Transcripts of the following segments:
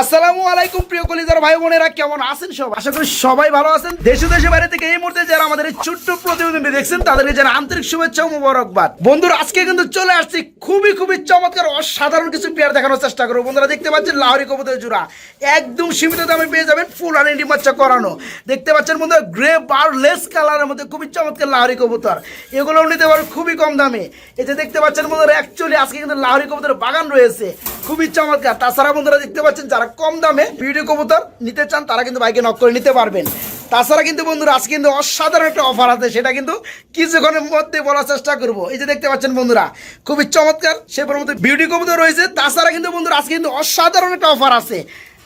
আসসালামু আলাইকুম, প্রিয় কলিজার ভাই বোনেরা, কেমন আছেন সব? আশা করি সবাই ভালো আছেন। দেশে দেশে বাইরে থেকে এই মুহূর্তে যারা আমাদের ছোট্ট প্রতিবেদনটি দেখছেন, তাদেরকে যারা আন্তরিক শুভেচ্ছা ও মুবারকবাদ। বন্ধুরা, আজকে কিন্তু চলে আসছি খুবই খুবই চমৎকার, অসাধারণ কিছু পেয়ার দেখানোর চেষ্টা করব। বন্ধুরা, দেখতে পাচ্ছেন লাহরি কবুতর জোড়া। একদম সীমিত দামে পেয়ে যাবেন ফুল আর ইন্ডি বাচ্চা করানো। দেখতে পাচ্ছেন বন্ধুরা গ্রে বার লেস কালারের মধ্যে খুবই চমৎকার লাহরি কবুতর। এগুলো নিতে পারবেন খুবই কম দামে। যে দেখতে পাচ্ছেন বন্ধুরা অ্যাকচুয়ালি আজকে কিন্তু লাহরি কবুতরের বাগান রয়েছে। খুবই চমৎকার। তাছাড়া বন্ধুরা, দেখতে পাচ্ছেন যারা কম দামে বিউটি কবুতর নিতে চান, তারা কিন্তু বাইকে নক করে নিতে পারবেন। তাছাড়া কিন্তু বন্ধুরা, আজকে কিন্তু অসাধারণ একটা অফার আছে, সেটা কিন্তু কিছুক্ষণের মধ্যে বলার চেষ্টা করব। এই যে দেখতে পাচ্ছেন বন্ধুরা, খুবই চমৎকার, সে মধ্যে বিউটি কবুতর রয়েছে। তাছাড়া কিন্তু বন্ধুরা, আজকে কিন্তু অসাধারণ একটা অফার আছে।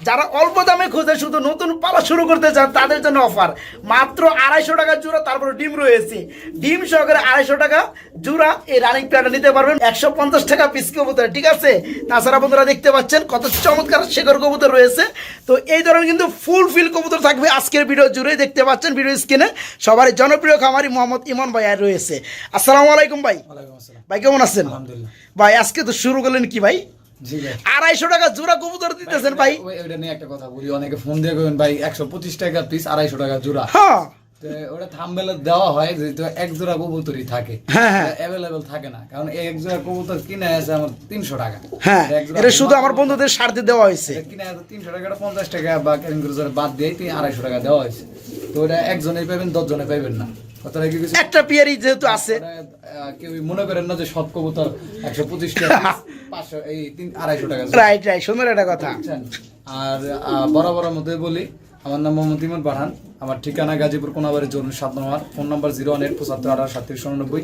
যারা অল্প দামে খোঁজে শুধু নতুন পালা শুরু করতে চান তাদের জন্য অফার। মাত্র আড়াইশো টাকা জোড়া তারপরে ডিম রয়েছে। ডিম সহকারে আড়াইশো টাকা জোড়া এই রানিং প্যান্টটা নিতে পারবেন। একশো পঞ্চাশ টাকা পিস কবুতর ঠিক আছে? তাছাড়া বন্ধুরা দেখতে পাচ্ছেন কত চমৎকার শেখর কবুতর রয়েছে। তো এই ধরনের কিন্তু ফুল ফিল কবুতর থাকবে আজকের ভিডিও জুড়ে দেখতে পাচ্ছেন ভিডিও স্ক্রিনে সবারই জনপ্রিয় খামারি মোহাম্মদ ইমন ভাই আর রয়েছে। আসসালামু আলাইকুম ভাই। ভাই কেমন আছেন? ভাই আজকে তো শুরু করলেন কি ভাই? আড়াইশো টাকা জোড়া কবুতর দিতেছেন ভাই। ওইটা নিয়ে একটা কথা বলি অনেকে ফোন দিয়ে কবেন ভাই একশো পঁচিশ টাকা পিস আড়াইশো টাকা জোড়া। হ্যাঁ। ওটা থামবেলে দেওয়া হয় যেহেতু এক জোড়া কবুতরই থাকে। হ্যাঁ, হ্যাঁ। অ্যাভেলেবেল থাকে না কারণ এক জোড়া কবুতর কিনে আছে আমার তিনশো টাকা। হ্যাঁ এটা শুধু আমার বন্ধুদের স্বার্থে দেওয়া হয়েছে। কিনে আছে তিনশো টাকাটা পঞ্চাশ টাকা বা ক্যারিং বাদ দিয়ে আড়াইশো টাকা দেওয়া হয়েছে। তো ওটা একজনেই পাবেন দশজনে পাইবেন না। একটা পিয়ারি যেহেতু আছে। কেউ মনে করেন না যে সব কবুতর একশো পঁচিশ টাকা পাঁচশো এই তিন আড়াইশো টাকা রাইট রাইট সুন্দর একটা কথা। আর আহ, বরাবরের মধ্যে বলি আমার নাম মোহাম্মদ ইমন পাঠান। আমার ঠিকানা গাজীপুর কোনাবাড়ি জরুরি সাত নম্বর phone number zero one eight পঁচাত্তর আঠারো সাতত্রিশ উননব্বই।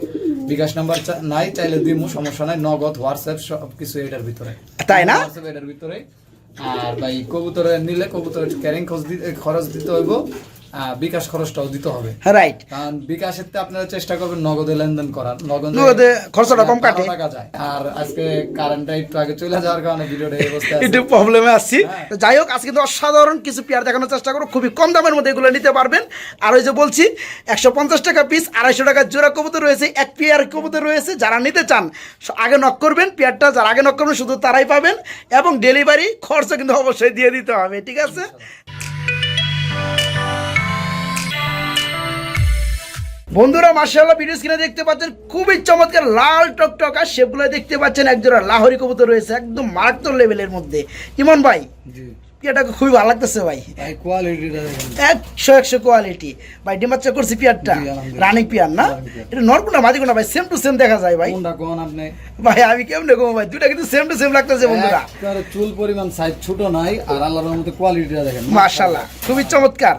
বিকাশ নাম্বার নাই চাইলে দিমু সমস্যা নাই। নগদ হোয়াটসঅ্যাপ সব কিছু এটার ভিতরে। তাই না? হোয়াটসঅ্যাপ এটার ভিতরে। আর ভাই কবুতরে নিলে কবুতরের ক্যারিং খরচ দিতে খরচ দিতে হইব। বিকাশ খরচটাও দিতে হবে। রাইট কারণ বিকাশের তে আপনারা চেষ্টা করবেন নগদে লেনদেন করার। নগদে খরচটা কম কাটে। টাকা যায়। আর আজকে কারেন্টটা একটু আগে চলে যাওয়ার কারণে ভিডিওটা এই অবস্থায় একটু প্রবলেমে আসছি হ্যাঁ। যাই হোক আজকে কিন্তু অসাধারণ কিছু পেয়ার দেখানোর চেষ্টা করো খুবই কম দামের মধ্যে এগুলো নিতে পারবেন। আর ওই যে বলছি একশো পঞ্চাশ টাকা পিস আড়াইশো টাকা জোড়া কবুতর রয়েছে এক পেয়ার কবুতর রয়েছে। যারা নিতে চান আগে নক করবেন। পেয়ারটা যারা আগে নক করবেন শুধু তারাই পাবেন। এবং ডেলিভারি খরচ কিন্তু অবশ্যই দিয়ে দিতে হবে ঠিক আছে? বন্ধুরা মার্শাল্লাহ ভিডিও স্ক্রিনে দেখতে পাচ্ছেন, খুবই চমৎকার লাল টকটকা সেগুলো দেখতে পাচ্ছেন, একজোড়া লাহরি কবুতর রয়েছে, একদম মারাত্মক লেভেলের মধ্যে। ইমন ভাই এটা খুবই ভালো লাগতেছে ভাই। একশো একশো কোয়ালিটি ভাই ডিমাচ্চা করছি পিয়ারটা। রানিং পিয়ার না? Running pair. এটা নরকুন্ডা ভাই সেম টু সেম দেখা যায় ভাই। কোন ভাই আমি কেমনে গো ভাই? দুটা কিন্তু সেম টু সেম লাগতেছে বন্ধুরা। চুল পরিমাণ সাইজ ছোট নাই আর আল্লাহর রহমতে কোয়ালিটিটা দেখেন। মাশাল্লাহ খুবই চমৎকার।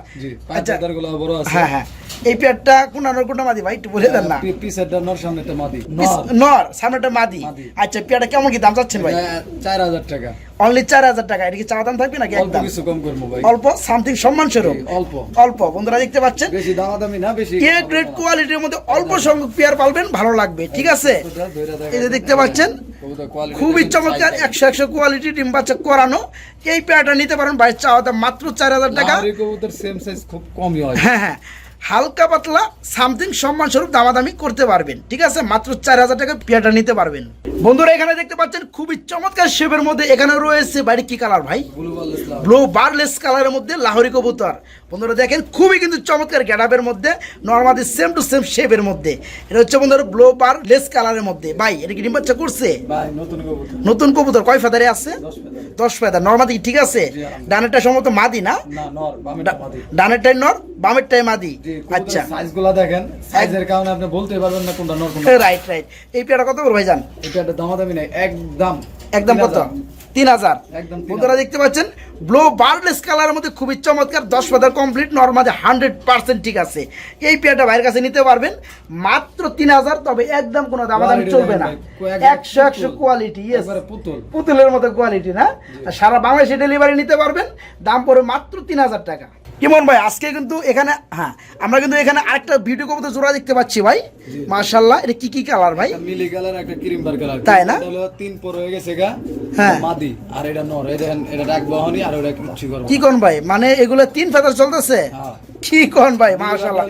আচ্ছা বড় আছে। হ্যাঁ হ্যাঁ। এই পেয়ারটা কোন নরকুন্ডা মাদি? ভাই একটু বলে দেন না। পি- নর সামনেটা মাদি। নর। নর সামনেটা মাদি। আচ্ছা পেয়ারটা কেমন কি দাম চাচ্ছেন ভাই? এটা চার হাজার টাকা। অনলি চার হাজার টাকা। এটা কি দাম থাকবে নাকি একদম? কিছু কম করব ভাই। অল্প সামথিং সম্মান স্বরূপ। অল্প। অল্প বন্ধুরা দেখতে পাচ্ছেন? বেশি দামাদামি না বেশি এ গ্রেড কোয়ালিটির মধ্যে অল্প সংখ্যক পেয়ার পালবেন ভালো লাগবে ঠিক আছে? এই যে দেখতে পাচ্ছেন খুবই চমৎকার একশো একশো কোয়ালিটি ডিম বাচ্চা করানো। এই পেয়ারটা নিতে পারেন ভাই চাওয়া দাম মাত্র চার হাজার টাকা। কবুতর সেম সাইজ খুব কমই হয়। হ্যাঁ হ্যাঁ। হালকা পাতলা সামথিং সম্মান স্বরূপ দামাদামি করতে পারবেন। ঠিক আছে? মাত্র চার হাজার টাকা পেয়ারটা নিতে পারবেন। বন্ধুরা এখানে দেখতে পাচ্ছেন খুবই চমৎকার শেপের মধ্যে এখানে রয়েছে বাড়ি কি কালার ভাই? ব্লু ইসলাম কালারের মধ্যে লাহোরি কবুতর। বন্ধুরা দেখেন খুবই কিন্তু চমৎকার গ্যাডাপের মধ্যে নর্মালি সেম টু সেম শেপের মধ্যে। এটা হচ্ছে বন্ধুরা ব্লু বার লেস কালারের মধ্যে। ভাই এটা কি ডিম বাচ্চা করছে? নতুন কবুতর। কয় ফেদারে আছে? দশ ফেদার নর্মাদি ঠিক আছে। ডানেরটা সম্ভবত মাদি না? ডানেরটাই নর বামেরটাই মাদি। আচ্ছা। সাইজগুলা দেখেন সাইজের কারণে আপনি বলতে পারবেন না কোনটা নর কোনটা রাইট রাইট এই পেয়ারটা কত ভাইজান? দামাদামি নাই একদম একদম কত। তিন হাজার। বন্ধুরা দেখতে পাচ্ছেন ব্লু কালারের মধ্যে খুবই চমৎকার দশ কমপ্লিট নর্মালি হান্ড্রেড পার্সেন্ট ঠিক আছে। এই পেয়ারটা ভাইয়ের কাছে নিতে পারবেন মাত্র তিন হাজার তবে একদম কোনো দামাদামি চলবে না। একশো একশো। কোয়ালিটি পুতুলের মতো কোয়ালিটি না? সারা বাংলাদেশে ডেলিভারি নিতে পারবেন দাম পড়বে মাত্র তিন হাজার টাকা। কেমন ভাই আজকে কিন্তু এখানে হ্যাঁ আমরা কিন্তু এখানে আরেকটা ভিডিও কবুতর জোড়া দেখতে পাচ্ছি ভাই। মার্শাল্লাহ এটা কি কি কালার ভাই? নীল কালার একটা ক্রিম বার কালার তাই না? হলো তিন পর হয়ে গেছে গা হ্যাঁ। মাদি আর এটা নর। এই দেখেন এটা ডাক বহনি আর ওটা কিছু করব কি কোন ভাই? মানে এগুলো তিন ফেদার চলতেছে? হ্যাঁ। কি কোন ভাই মাশাআল্লাহ।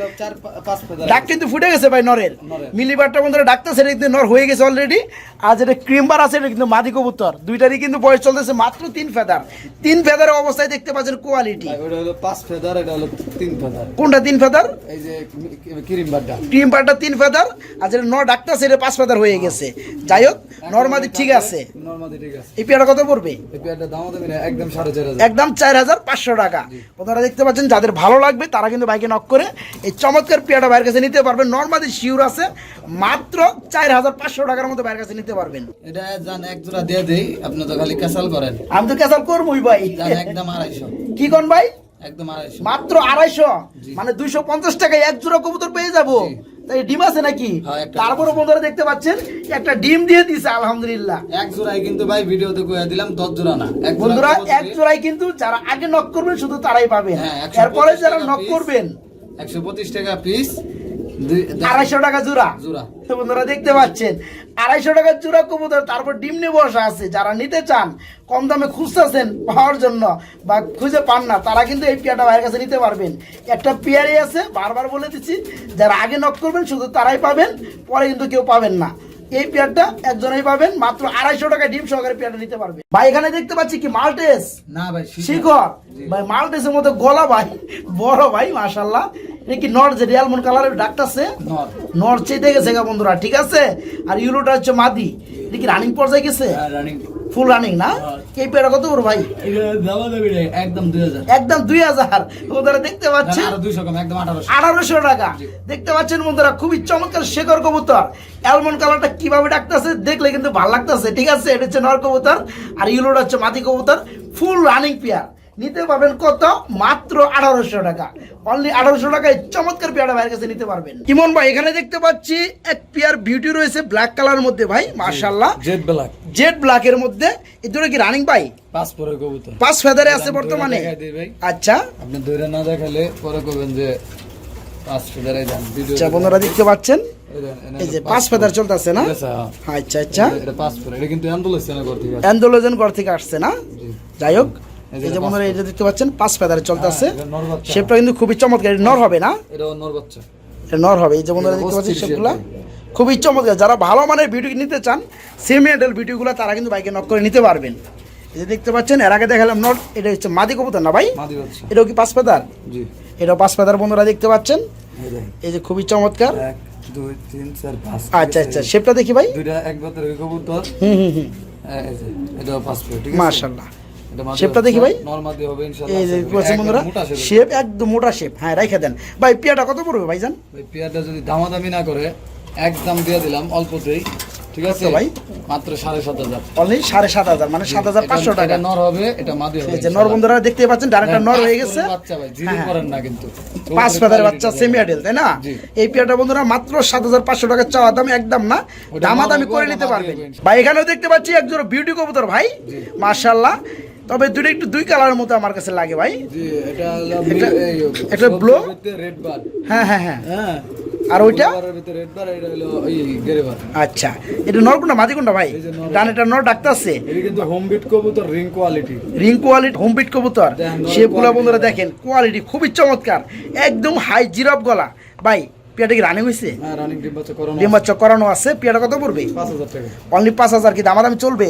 ডাক কিন্তু ফুটে গেছে ভাই নরের। মিলিবারটা বন্ধুরা কিন্তু নর হয়ে গেছে অলরেডি আর যেটা ক্রিমবার আছে এটা কিন্তু মাদি কবুতর। দুইটারই কিন্তু বয়স চলতেছে মাত্র তিন ফেদার। তিন ফেদারের অবস্থায় দেখতে পাচ্ছেন কোয়ালিটি হলো পাঁচ ফেদার এটা হলো তিন ফেদার। কোনটা তিন ফেদার? এই যে ক্রিম বারটা ক্রিম পারটা তিন ফেদার। আর যেটা নর পাঁচ ফেদার হয়ে গেছে। যাই হোক নর্মাদি ঠিক আছে। নর্মালি ঠিক আছে। এই পেয়ারটা কত পড়বে? এই পেয়ারটা দাম একদম সাড়ে চার হাজার। একদম চার হাজার পাঁচশো টাকা। আপনারা দেখতে পাচ্ছেন যাদের ভালো লাগবে তারা কিন্তু বাইকে নক করে এই চমৎকার পেয়াটা বাইরের কাছে নিতে পারবেন। নর্মালি শিওর আছে মাত্র চার হাজার পাঁচশো টাকার মতো বাইরের কাছে নিতে পারবেন। এটা জান এক জোড়া দিয়ে দেই আপনি তো খালি ক্যাসাল করেন। আমি তো ক্যাসাল করবই ভাই। একদম আড়াইশো। কি কোন ভাই? একদম আড়াইশো। মাত্র আড়াইশো। মানে দুইশো পঞ্চাশ টাকায় এক জোড়া কবুতর পেয়ে যাব। ডিম আছে নাকি? হ্যাঁ, তারপরে বন্ধুরা দেখতে পাচ্ছেন একটা ডিম দিয়ে দিছে আলহামদুলিল্লাহ। এক জোড়াই কিন্তু ভাই ভিডিওতে কয়ে দিলাম দশ জোড়া না। এক বন্ধুরা এক জোড়াই কিন্তু যারা আগে নক করবেন শুধু তারাই পাবেন। হ্যাঁ, 125 এরপরে যারা নক করবেন একশো পঁচিশ টাকা পিস আড়াইশো টাকা জোড়া। জোড়া। তো বন্ধুরা দেখতে পাচ্ছেন আড়াইশো জোড়া কবুতর তারপর ডিম নিয়ে বসা আছে। যারা নিতে চান কম দামে খুঁজতেছেন পাওয়ার জন্য বা খুঁজে পান না তারা কিন্তু এই পেয়ারটা ভাইয়ের কাছে নিতে পারবেন। একটা পেয়ারই আছে বারবার বলে দিচ্ছি যারা আগে নক করবেন শুধু তারাই পাবেন পরে কিন্তু কেউ পাবেন না। এই পেয়ারটা একজনই পাবেন মাত্র আড়াইশো টাকা ডিম সহকারে পেয়ারটা নিতে পারবে। ভাই এখানে দেখতে পাচ্ছি কি মাল্টেস? না ভাই শিখা। শিখর? ভাই মাল্টেসের মতো গলা ভাই বড় ভাই মাশাল্লাহ এটা কি নর যে রিয়ালমন কালারের ডাকটাছে নর। নর চেয়ে গেছে গা বন্ধুরা ঠিক আছে? আর ইউরোটা হচ্ছে মাদি। এটা কি রানিং পর্যায়ে গেছে? রানিং ফুল রানিং না? হ্যাঁ। এই পেয়ারা কত বড় ভাই? একদম দুই হাজার। একদম দুই হাজার। বন্ধুরা দেখতে পাচ্ছেন? আঠারোশো। টাকা। দেখতে পাচ্ছেন বন্ধুরা খুবই চমৎকার শেখর কবুতর। অ্যালমন্ড কালারটা কীভাবে ডাকতেছে দেখলে কিন্তু ভালো লাগতেছে। ঠিক আছে এটা হচ্ছে নর কবুতর আর ইউলোটা হচ্ছে মাতি কবুতর। ফুল রানিং পেয়ার নিতে পারবেন কত? মাত্র আঠারোশো টাকা। অনলি আঠারোশো টাকায় চমৎকার পেয়ারটা ভাইয়ের কাছে নিতে পারবেন। ইমন ভাই এখানে দেখতে পাচ্ছি এক পেয়ার বিউটি রয়েছে ব্ল্যাক কালার মধ্যে ভাই মার্শাল্লাহ জেড ব্ল্যাক জেড ব্ল্যাকের মধ্যে। এই দুটো কি রানিং ভাই? পাঁচ পরে কবুতর। পাঁচ ফেদারে আছে বর্তমানে। আচ্ছা। আপনি ধরে না দেখালে পরে করবেন যে পাঁচ ফেদারাই যান আচ্ছা বন্ধুরা দেখতে পাচ্ছেন? এই যে পাঁচ ফেদার চলতেছে না? আচ্ছা আচ্ছা। এটা পাঁচ ফেদার এটা কিন্তু অ্যান্ডোলোজেন ঘর থেকে আসছে না। যাই হোক এই যে এই যে বন্ধুরা এটা দেখতে পাচ্ছেন পাঁচ ফেদারে হ্যাঁ, নর বাচ্চা। শেপটা কিন্তু খুবই চমৎকার নর হবে না? এটা নর বাচ্চা। এটা নর হবে এই যে বন্ধুরা দেখতে পাচ্ছেন শেপগুলা। খুবই চমৎকার যারা ভালো মানের ভিডিও নিতে চান সেমি এডেল ভিডিওগুলো তারা কিন্তু বাইকে নক করে নিতে পারবেন। এই যে দেখতে পাচ্ছেন এর আগে দেখালাম নট এটা হচ্ছে মাদি কবুতর না ভাই? এটাও কি পাঁচ ফেদার জি। এটাও পাঁচ ফেদার বন্ধুরা দেখতে পাচ্ছেন। এই যে খুবই চমৎকার। দুই তিন চার পাঁচ। আচ্ছা আচ্ছা শেপটা দেখি ভাই। দুইটা এক বাতের কবুতর। হুম হুম হুম। এই এটাও পাঁচ ফেদার ঠিক আছে? শেপটা দেখি ভাই। এই যে বন্ধুরা। শেপ একদম মোটা শেপ হ্যাঁ রেখে দেন। ভাই পিয়াটা কত পড়বে ভাইজান? পেয়ারটা যদি দামাদামি না করে একদম দিয়ে দিলাম অল্পতেই ঠিক আছে? ভাই? মাত্র সাড়ে সাত হাজার। অনলি সাড়ে সাত হাজার মানে সাত হাজার পাঁচশো টাকা। নর হবে এটা মাদি হবে যে নর বন্ধুরা দেখতে পাচ্ছেন ডাইরেক্টর নর হয়ে গেছে। বাচ্চা ভাই জিরো হ্যাঁ, হ্যাঁ। করেন না কিন্তু। পাঁচ ফেদার বাচ্চা সেমি আডেল তাই না? এই পেয়ারটা বন্ধুরা মাত্র সাত হাজার পাঁচশো টাকা চাওয়া দাম একদম না ওটা দামাদামি করে নিতে ওটা পারবেন। ভাই এখানেও দেখতে পাচ্ছি একজন বিউটি কবুতর ভাই মার্শাল্লাহ তবে দুটো একটু দুই কালারের মতো আমার কাছে লাগে ভাই। একটা- blue? রেড বার হ্যাঁ হ্যাঁ হ্যাঁ। আর ওইটা? আচ্ছা এটা নর কোনটা মাঝি কোনটা ভাই। ডান এটা নর ডাকতেছে। এটা কিন্তু হোম বিট কবুতর ring quality ring quality home বিট কবুতর। শেপগুলো বন্ধুরা দেখেন। দেখেন কোয়ালিটি খুবই চমৎকার। একদম হাই জিরাপ গলা। ভাই পেয়াটা কি রানিং হয়েছে হ্যাঁ ডিম বাচ্চা করানো আছে। পেয়াটা কত পড়বে? অনলি পাঁচ হাজার কি দামাদামি চলবে?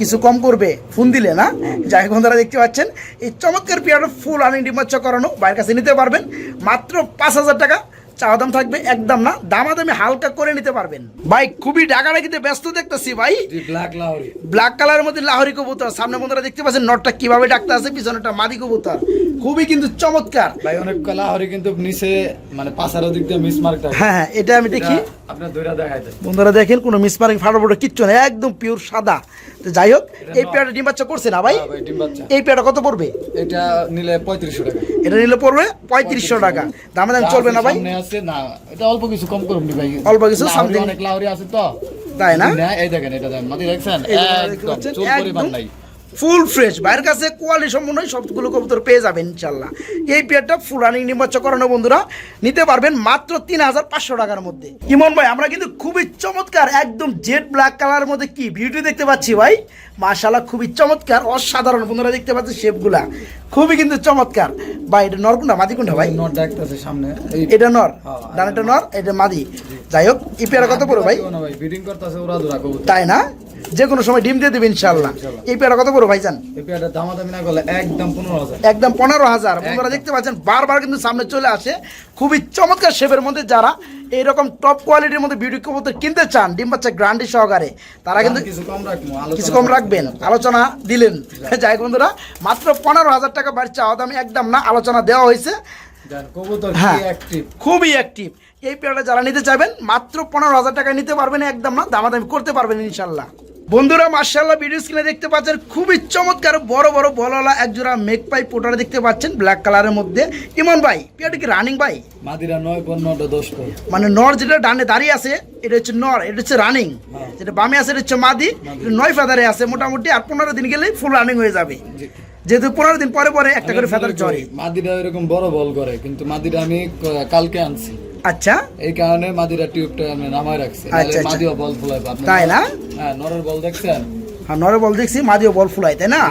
কিছু কম করবে। ফোন দিলে না? যাই হোক তারা দেখতে পাচ্ছেন এই চমৎকার পেয়ারটা ফুল রানিং ডিম বাচ্চা করানো বাইরের কাছে নিতে পারবেন। মাত্র পাঁচ হাজার টাকা। চাওয়া দাম থাকবে একদম না দামাদামি হালকা করে নিতে পারবেন। ভাই খুবই ডাকাডাকিতে ব্যস্ত দেখতেছি ভাই। ব্ল্যাক লাহরি। ব্ল্যাক কালারের মধ্যে লাহরি কবুতর। সামনে বন্ধুরা দেখতে পাচ্ছেন নটটা কীভাবে ডাকতে আছে পিছনেটা মাদি কবুতর। খুবই কিন্তু চমৎকার। ভাই অনেক লাহরি কিন্তু নিচে মানে পাশার দিক দিয়ে মিস মার্ক থাকে হ্যাঁ হ্যাঁ এটা আমি দেখি। বন্ধুরা দেখেন কোনো মিসমার্কিং ফাটাফোটো কিচ্ছু না একদম পিওর সাদা। তো যাই হোক এই পেয়ারটা ডিম বাচ্চা করছে না ভাই? ভাই ডিম বাচ্চা। এই পেয়ারটা কত পড়বে? এটা নিলে পঁয়ত্রিশশো টাকা। এটা নিলে পড়বে পঁয়ত্রিশশো টাকা। দামে দাম চলবে না ভাই? আছে না এটা অল্প কিছু কম করুন ভাই। অল্প কিছু, সামথিং অনেক লাউরি আছে তো। তাই না? এই দেখেন এটা দেখেন মাটি দেখছেন? একদম চুল পরিমাণ নাই। ফুল ফ্রেশ বাইরের কাছে কোয়ালিটি সম্পূর্ণ সবগুলো কবুতর পেয়ে যাবেন ইনশাল্লাহ এই পেয়ারটা ফুল রানিং নির্বাচন করানো বন্ধুরা নিতে পারবেন মাত্র তিন হাজার পাঁচশো টাকার মধ্যে ইমন ভাই আমরা কিন্তু খুবই চমৎকার একদম জেড ব্ল্যাক কালারের মধ্যে কি বিউটি দেখতে পাচ্ছি ভাই মাশাল্লাহ খুবই চমৎকার অসাধারণ বন্ধুরা দেখতে পাচ্ছেন শেপগুলা খুবই কিন্তু চমৎকার ভাই এটা নরকুন্ডা মাদি কোনটা ভাই ডাকতেছে সামনে এটা নর হ্যাঁ। ডানাটা নর এটা মাদি যাই হোক এই পেয়ারা কত পড়ো ভাই বিডিং করতেছে ওরা দুরা কবুতর তাই না যে কোনো সময় ডিম দিয়ে দেবে ইনশাল্লাহ এই পেয়ারা কত পড়ো ভাইজান? এই দামাদামি না করলে একদম পনেরো হাজার। একদম পনেরো হাজার। বন্ধুরা দেখতে পাচ্ছেন বারবার কিন্তু সামনে চলে আসে। খুবই চমৎকার শেপের মধ্যে যারা এইরকম টপ কোয়ালিটির মধ্যে বিউটি কবুতর কিনতে চান ডিম বাচ্চা গ্রান্ডি সহকারে তারা কিন্তু কিছু কম কিছু রাখবেন। আলোচনা দিলেন। যাই বন্ধুরা মাত্র পনেরো হাজার টাকা বাড়ি চাওয়া দাম একদম না আলোচনা দেওয়া হয়েছে। হ্যাঁ। খুবই অ্যাক্টিভ এই পেয়ারটা যারা নিতে চাইবেন মাত্র পনেরো হাজার টাকা নিতে পারবেন একদম না দামাদামি করতে পারবেন ইনশাল্লাহ বন্ধুরা মার্শাল্লাহ ভিডিও স্ক্রিনে দেখতে পাচ্ছেন খুবই চমৎকার বড় বড় বলওয়ালা একজোড়া মেক পাই পোটার দেখতে পাচ্ছেন ব্ল্যাক কালারের মধ্যে। ইমন ভাই পেয়ারটা কি রানিং ভাই? মাদিরা নয় পর নটা দশ পর। মানে নর যেটা ডানে দাঁড়িয়ে আছে এটা হচ্ছে নর এটা হচ্ছে রানিং হ্যাঁ। যেটা বামে আছে এটা হচ্ছে মাদি নয় ফেদারে আছে মোটামুটি আর পনেরো দিন গেলেই ফুল রানিং হয়ে যাবে। যেহেতু পনেরো দিন পরে পরে একটা করে ফেদার চড়ে মাদিরা এরকম বড় বল করে কিন্তু মাদিরা আমি কালকে আনছি। আচ্ছা। এই কারণে মাদিরা টিউবটা আমি নামায় রাখছি। আচ্ছা, আচ্ছা। মাদিও বল ফুলাইবে আপনি তাই না? হ্যাঁ নরের বল দেখছেন? আর নরে বল দেখছি মাদিও বল ফুলাই তাই না?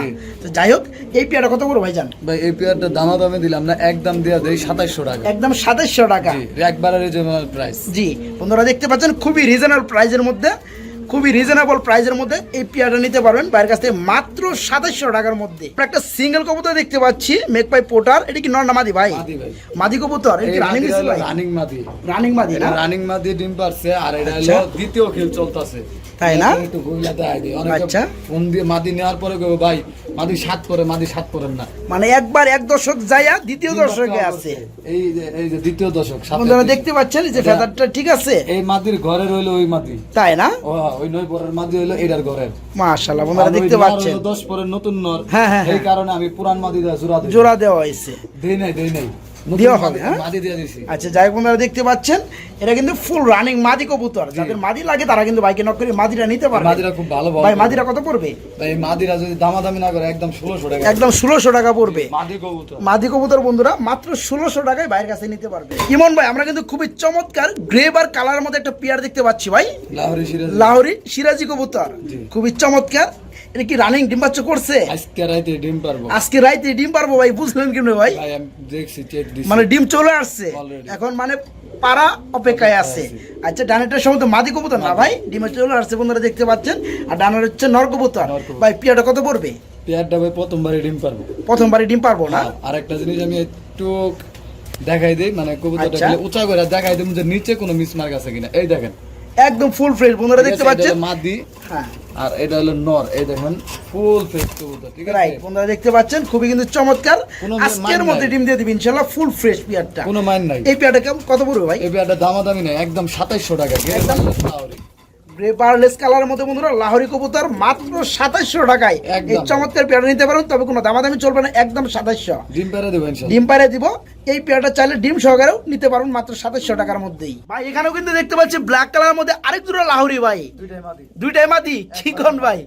তো যাই হোক এই পেয়ারটা কত করে ভাইজান? ভাই এই পেয়ারটা দামা দামে দিলাম না একদম দেওয়া দেই সাতাইশশো টাকা। একদম সাতাশশো টাকা। জি একবারে রিজনেবল প্রাইস জি বন্ধুরা দেখতে পাচ্ছেন খুবই রিজনেবল প্রাইসের মধ্যে। খুবই রিজনেবল প্রাইজের মধ্যে এই পেয়ারটা নিতে পারবেন। বাইরের কাছ থেকে মাত্র সাতাশশো টাকার মধ্যে। একটা সিঙ্গেল কবুতর দেখতে পাচ্ছি মেক পাই পোটার এটা কি নর না মাদি ভাই? মাদি কবুতর? এটা রানিং রানিং মাদি রানিং মাদি। না? রানিং মাদি ডিম পারছে আর এটা আচ্ছা। হলো দ্বিতীয় খেল চলতেছে। তাই না? একটু আচ্ছা। ফোন দিয়ে মাদি নেওয়ার পরে ভাই মাদি সাত করে মাদি সাত করেন না। মানে একবার এক দশক যাইয়া দ্বিতীয় দশকে আছে। এই যে এই যে দ্বিতীয় দশক দেখতে পাচ্ছেন যে ফেদারটা ঠিক আছে? এই মাদির ঘরে রইল ওই মাদি। তাই না? ওই নয় পরের মাদি এটার ঘরের। মাশাআল্লাহ দেখতে পাচ্ছেন। পরের নতুন নর। হ্যাঁ, হ্যাঁ, এই হ্যাঁ। কারণে আমি পুরান মাদি দেওয়া জোড়া দিই জোড়া দেওয়া হয়েছে। দেই নাই দেই নাই। দেওয়া হবে, হ্যাঁ? আচ্ছা যাই বন্ধুরা দেখতে পাচ্ছেন এটা কিন্তু ফুল রানিং মাদি কবুতর। যাদের মাদি লাগে তারা কিন্তু বাইকে নক করে মাদিটা নিতে পারবে। মাদিরা খুব ভালো ভাই মাদিরা কত পড়বে? ভাই মাদিরা যদি দামাদামি না করে একদম ষোলোশো টাকা। একদম টাকা পড়বে। মাদি কবুতর। মাদি কবুতর বন্ধুরা মাত্র ষোলোশো টাকায় বাইরের কাছে নিতে পারবে। ইমন ভাই আমরা কিন্তু খুবই চমৎকার গ্রেভ আর কালারের মধ্যে একটা পেয়ার দেখতে পাচ্ছি ভাই। লাহোরি সিরাজ। লাহোরি সিরাজি কবুতর। খুবই চমৎকার। এটা কি রানিং ডিম বাচ্চা করছে? আজকে রাইতে ডিম পারব। আজকে রাইতে ডিম পারব ভাই বুঝলেন কেমন ভাই? ভাই দেখছি চেক দিছি। মানে ডিম চলে আসছে। এখন মানে পাড়া অপেক্ষায় আছে। আচ্ছা ডানেটার সময় তো মাদি কবুতর না ভাই? ডিমে চলে আসছে বন্ধুরা দেখতে পাচ্ছেন। আর ডানার হচ্ছে নর কবুতর। ভাই পিয়াটা কত পড়বে? পেয়ারটা ভাই প্রথমবারই ডিম পারব। প্রথমবারই ডিম পারব না? আর একটা জিনিস আমি একটু দেখাই দিই মানে কবুতরটা আচ্ছা। উঁচা করে দেখাই দিই যে নিচে কোনো মিসমার্ক আছে কিনা। এই দেখেন। একদম ফুল ফ্রেশ বন্ধুরা দেখতে পাচ্ছেন? মাদি হ্যাঁ। আর এটা হলো নর এই দেখেন ফুল ফ্রেশ কবুতর ঠিক আছে? বন্ধুরা দেখতে পাচ্ছেন খুবই কিন্তু চমৎকার। আজকের মধ্যে ডিম দিয়ে দিবেন ইনশাআল্লাহ ফুল ফ্রেশ পিয়ারটা। কোনো মাইন নাই। এই পিয়ারটা কত পড়বে ভাই? এই পেয়ারটা দামাদামি নাই একদম সাতাইশশো টাকা একদম। লাহোরি। কালার মধ্যে বন্ধুরা লাহোরি কবুতর মাত্র সাতাশশো টাকায়। এই চমৎকার পেয়ারা নিতে পারেন তবে কোনো দামাদামি চলবে না একদম সাতাশশো ডিম পেয়ারা দেবো ডিম পারে দিব। এই পেয়ারটা চাইলে ডিম সহকারেও নিতে পারবেন মাত্র সাতাশশো টাকার মধ্যেই। ভাই এখানেও কিন্তু দেখতে পাচ্ছি ব্ল্যাক কালারের মধ্যে আরেক দুটো লাহোরি ভাই। দুইটাই মাদি। দুইটাই মাদি কি কোন ভাই।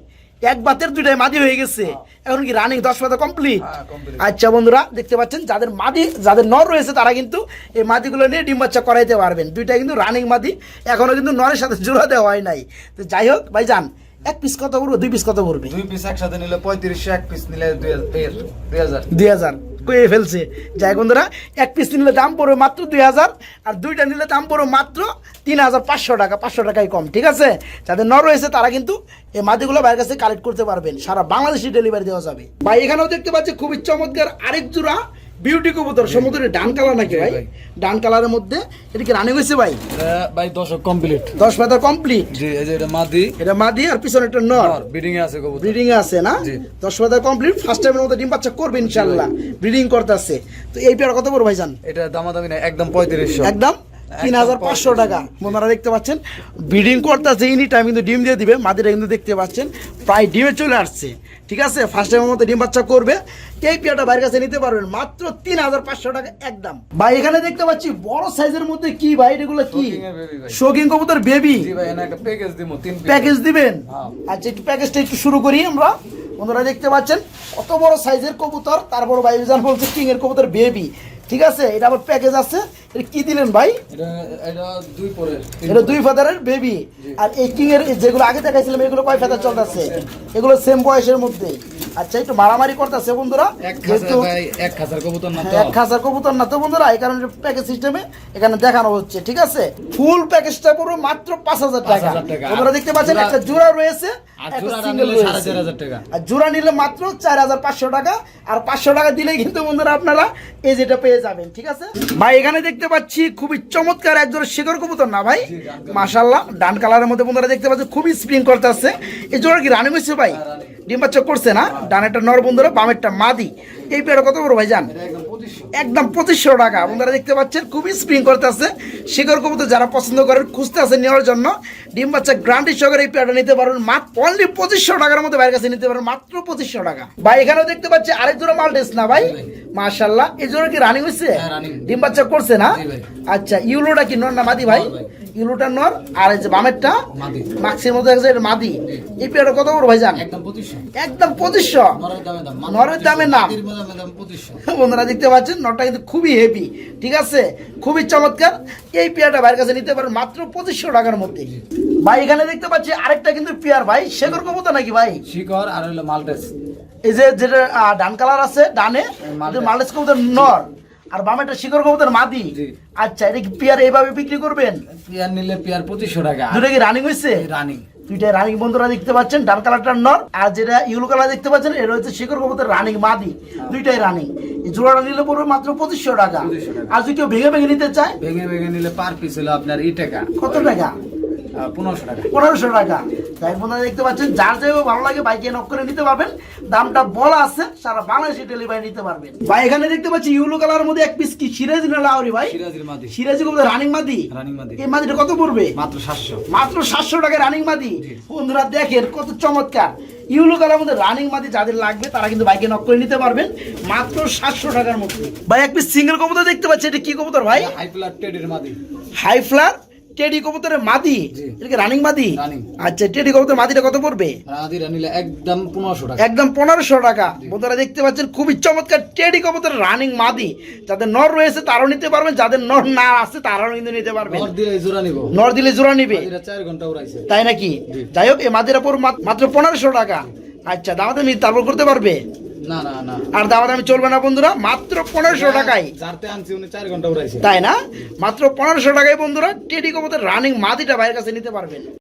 এক বাতের দুইটাই মাদি হয়ে গেছে। এখন কি রানিং দশ পাতা কমপ্লিট হ্যাঁ, আচ্ছা বন্ধুরা দেখতে পাচ্ছেন যাদের মাদি যাদের নর রয়েছে তারা কিন্তু এই মাদিগুলো নিয়ে ডিম বাচ্চা করাইতে পারবেন। দুইটা কিন্তু রানিং মাদি এখনও কিন্তু নরের সাথে জোড়া দেওয়া হয় নাই। তো যাই হোক ভাই যান এক পিস কত পড়বে দুই পিস কত পড়বে? দুই পিস একসাথে নিলে পঁয়ত্রিশশো এক পিস নিলে দুই হাজার। দুই হাজার। কয়ে ফেলছে। যাই বন্ধুরা, এক পিস নিলে দাম পড়বে মাত্র দুই হাজার, আর দুইটা নিলে দাম পড়বে মাত্র তিন হাজার পাঁচশো টাকা, পাঁচশো টাকাই কম, ঠিক আছে? যাদের ন রয়েছে তারা কিন্তু এই মাদিগুলো বাইরের কাছে কালেক্ট করতে পারবেন। সারা বাংলাদেশে ডেলিভারি দেওয়া যাবে। বা এখানেও দেখতে পাচ্ছি খুবই চমৎকার আরেক জোড়া বিউটি কবুতর সমুদ্রের ডান কালার নাকি ভাই। ডান কালারের মধ্যে এটা কি রানিং হয়েছে ভাই? ভাই দশক কমপ্লিট দশ পাতা কমপ্লিট জি এই যে এটা মাদি। এটা মাদি আর পিছনে একটা নর। ব্রিডিং এ আছে কবুতর। ব্রিডিং এ আছে না? জি। দশ পাতা কমপ্লিট ফার্স্ট টাইমের মধ্যে ডিম বাচ্চা করবে ইনশাআল্লাহ। ব্রিডিং করতে আছে তো এই পেয়ার কত বড় ভাইজান? এটা দামাদামি না একদম পঁয়ত্রিশশো। একদম? তিন হাজার পাঁচশো টাকা। বন্ধুরা দেখতে পাচ্ছেন? ব্রিডিং করতেছে এনি টাইম কিন্তু ডিম দিয়ে দিবে মাদিরা কিন্তু দেখতে পাচ্ছেন প্রায় ডিমে চলে আসছে। ঠিক আছে? ফার্স্ট টাইমের মতো ডিম বাচ্চা করবে। এই পেয়ারটা বাইরের কাছে নিতে পারবেন মাত্র তিন হাজার পাঁচশো টাকা একদম। ভাই এখানে দেখতে পাচ্ছি বড় সাইজের মধ্যে কি ভাই? এগুলো কি? ভাই। শোকিং কবুতর বেবি ভাই প্যাকেজ দিবেন? হ্যাঁ। আচ্ছা একটু প্যাকেজটা একটু শুরু করি আমরা। বন্ধুরা দেখতে পাচ্ছেন কত বড় সাইজের কবুতর। তারপর ভাইজান বলছে কিং এর কবুতর বেবি ঠিক আছে? এটা আবার প্যাকেজ আছে। এটা কি দিলেন ভাই? এটা দুই ফেদারের বেবি আর এই কিং এর যেগুলো আগে দেখাইছিলাম এগুলো কয় ফাদার চলতেছে? এগুলো সেম বয়সের মধ্যে আচ্ছা একটু মারামারি করতেছে বন্ধুরা। এক খাঁচা যেহেতু এক খাঁচার কবুতর না তো। হ্যাঁ, এক খাঁচার কবুতর না তো বন্ধুরা এই কারণে প্যাকেজ সিস্টেমে এখানে দেখানো হচ্ছে ঠিক আছে? ফুল প্যাকেজটা পুরো মাত্র পাঁচ হাজার টাকা। 5,000 টাকা। বন্ধুরা দেখতে পাচ্ছেন একটা জোড়া রয়েছে আর জোড়া নিলে হাজার মাত্র চার হাজার পাঁচশো টাকা। আর পাঁচশো টাকা দিলেই কিন্তু বন্ধুরা আপনারা এই যেটা পেয়ে যাবেন ঠিক আছে? ভাই এখানে দেখতে পাচ্ছি খুবই চমৎকার একজোড়া শিকড় কবুতর না ভাই? মাশাল্লাহ ডান কালারের মধ্যে বন্ধুরা দেখতে পাচ্ছি খুবই স্প্রিং করতে আছে এই জোড়া কি রানিং হয়েছে ভাই? ডিম বাচ্চা করছে না? ডানেরটা নর বন্ধুরা, বামেরটা মাদি। এই পেয়ারা কত বড় ভাই যান একদম পঁচিশশো টাকা। আপনারা দেখতে পাচ্ছেন, খুবই স্প্রিং করতে আছে। শিকড় কবুতর যারা পছন্দ করেন, খুঁজতে আছে নেওয়ার জন্য। ডিম বাচ্চা গ্রান্টি সহকারে এই পেয়ারটা নিতে পারবেন মাত্র অনলি পঁচিশশো টাকার মধ্যে বাইরের কাছে নিতে পারবেন মাত্র পঁচিশশো টাকা। ভাই এখানেও দেখতে পাচ্ছি আরেক জোড়া মালটেস না ভাই? মাশাল্লাহ এই জোড়া কি রানিং হয়েছে হ্যাঁ, ডিম বাচ্চা করছে না। আচ্ছা ইউলোটা কি নর না মাদি ভাই। ইউলোটা নর আর এই যে বামেরটা। মাক্সির মধ্যে আছে মাদি। এই পেয়ারটা কত বড় ভাই জান একদম পঁচিশশো। নরের দামে দাম নরের দামে নাম। বন্ধুরা দেখতে পাচ্ছেন নটটা কিন্তু খুবই হেভি ঠিক আছে? খুবই চমৎকার। এই পেয়ারটা ভাইয়ের কাছে নিতে পারেন মাত্র পঁচিশশো টাকার মধ্যে। ভাই এখানে দেখতে পাচ্ছি আরেকটা কিন্তু পেয়ার ভাই। শেখর কবুতর নাকি ভাই? শিকড় আর হলো মালটেস। এই যে যেটা ডান কালার আছে ডানে মালটেস। কবুতর নর। আর বামেটা শিকর কবুতর মাদি। আচ্ছা এটা কি পেয়ার এইভাবে বিক্রি করবেন? পেয়ার নিলে পেয়ার পঁচিশশো টাকা। দুটো কি রানিং হয়েছে রানিং দুইটা রানিং বন্ধুরা দেখতে পাচ্ছেন ডান কালারটার নর। আর যেটা ইউলো কালার দেখতে পাচ্ছেন এটা হচ্ছে শিকর কবুতর রানিং মাদি। দুইটাই রানিং এই জোড়াটা নিলে পড়বে মাত্র পঁচিশশো টাকা। 2500 টাকা। আর যদি কেউ ভেঙে ভেঙে নিতে চায়? ভেঙে ভেঙে নিলে পার পিস হলো আপনার টাকা। কত টাকা? পনেরোশো টাকা। পনেরোশো টাকা। তাই বন্ধুরা দেখতে পাচ্ছেন যার যেভাবে ভালো লাগে বাইকে নক করে নিতে পারবেন। দামটা বলা আছে সারা বাংলাদেশে ডেলিভারি নিতে পারবেন। ভাই এখানে দেখতে পাচ্ছি ইউলো কালার মধ্যে এক পিস কি? সিরাজি না লাউরি ভাই? সিরাজির মাদি। সিরাজি কবুতর রানিং মাদি? রানিং মাদি। এই মাদিটা কত পড়বে? মাত্র সাতশো। মাত্র সাতশো টাকা রানিং মাদি। বন্ধুরা দেখেন কত চমৎকার। ইউলো কালার মধ্যে রানিং মাদি যাদের লাগবে তারা কিন্তু বাইকে নক করে নিতে পারবেন। মাত্র সাতশো টাকার মধ্যে। ভাই এক পিস সিঙ্গেল কবুতর দেখতে পাচ্ছি এটা কি কবুতর ভাই? হাই প্লার টেডের মাদি। হাই ফ্লার টেডি কবুতরের মাদি? জি। এটা কি রানিং মাদি? আচ্ছা টেডি কবুতর মাদিটা কত পড়বে? একদম পনেরোশো টাকা। একদম পনেরোশো টাকা। বন্ধুরা দেখতে পাচ্ছেন খুবই চমৎকার টেডি কবুতর রানিং মাদি। যাদের নর রয়েছে তারাও নিতে পারবেন যাদের নর না আছে তারাও কিন্তু নিতে পারবেন নর দিলে জোড়া নিব। নর দিলে জোড়া নিবে। চার ঘণ্টা উড়াইছে। তাই নাকি? যাই হোক এই মাদিরা পুরো মাত্র পনেরোশো টাকা। আচ্ছা দামাতে নি তারপর করতে পারবে? না না না। আর দাওয়া আমি চলবে না বন্ধুরা মাত্র পনেরোশো টাকায়। তাই না? মাত্র পনেরোশো টাকায় বন্ধুরা টেডি কবুতর রানিং মাদিটা বাইরের কাছে নিতে পারবেন।